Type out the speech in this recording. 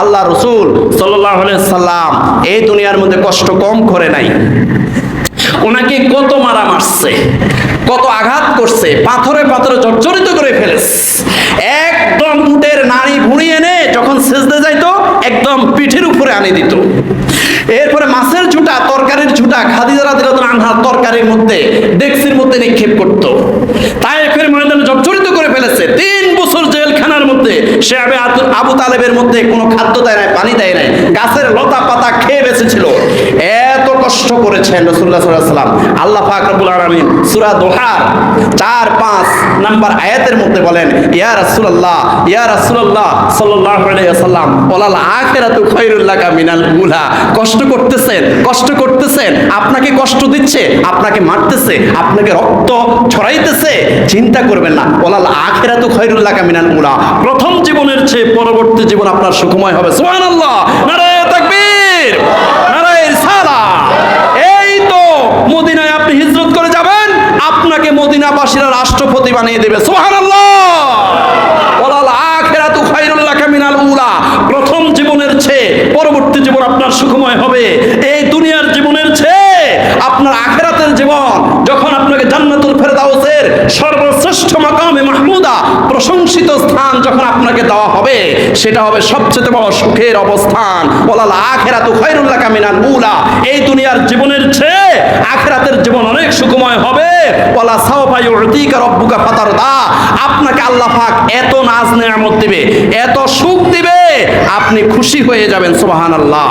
আল্লাহ রসুল সাল্লাম এই দুনিয়ার মধ্যে কষ্ট কম করে নাই। ওনাকে কত মারা মারছে, কত আঘাত করছে, পাথরে পাথরে জর্জরিত করে ফেলেছে। একদম উটের নাড়ি ভুঁড়ি এনে যখন সেজতে যাইতো, একদম পিঠের উপরে আনি দিত। এরপরে মাছের ঝুটা, তরকারির ঝুটা, খাদিজা রাদিয়াল্লাহু আনহার তরকারির মধ্যে ডেক্সির মধ্যে নিক্ষেপ করত। সে আবে তালেবের মধ্যে কোনো খাদ্য দেয় নাই, পানি দেয় নাই, গাছের লতা পাতা খেয়ে বেঁচেছিল। এত কষ্ট করেছেন রসুল্লাহ সাল্লাহ সাল্লাম আল্লাহ পাক রব্বুল আলামিন সূরা দোহার চার, পাঁচ নাম্বার আয়াতের মধ্যে বলেন, ইয়া রাসূলুল্লাহ ইয়া রাসূলুল্লাহ সাল্লাল্লাহু আলাইহি ওয়াসাল্লাম ওয়ালাল আখিরাতু খায়রুল লাকা মিনাল উলা। কষ্ট করতেছেন কষ্ট করতেছেন, আপনাকে কষ্ট দিচ্ছে, আপনাকে মারতেছে, আপনাকে রক্ত ছড়াইতেছে। চিন্তা করবেন না। ওলাল আখিরাতু খায়রুল লাকা মিনাল উলা। প্রথম জীবনের চেয়ে পরবর্তী জীবন আপনার সুখময় হবে। সুবহানাল্লাহ। নারায়ে তাকবীর। নারায়ে রিসালাহ এই তো মদিনায় আপনি হিজরত করে যাবেন, আপনাকে মদিনাবাসীরা রাষ্ট্রপতি বানিয়ে দেবে। সুবহানাল্লাহ। ওয়ালাল আখিরাতু খায়রুল লাকা মিনাল উলা। প্রথম জীবনের চেয়ে পরবর্তী জীবন আপনার সুখময় হবে। এই দুনিয়ার জীবনের চেয়ে আপনার আখেরাতের জীবন যখন সর্বশ্রেষ্ঠ মাকামে মাহমুদা প্রশংসিত স্থান যখন আপনাকে দেওয়া হবে, সেটা হবে সবচেয়ে বড় সুখের অবস্থান। ওলাল আখিরাতু খায়রুল লাকা মিনাল উলা। এই দুনিয়ার জীবনের চেয়ে আখেরাতের জীবন অনেক সুখময় হবে। ওয়ালা সাওফা ইউতিকা রব্বুকা ফাতারদা। আপনাকে আল্লাহ পাক এত নাজ নেয়ামত দিবে, এত সুখ দিবে, আপনি খুশি হয়ে যাবেন, সুবহানাল্লাহ।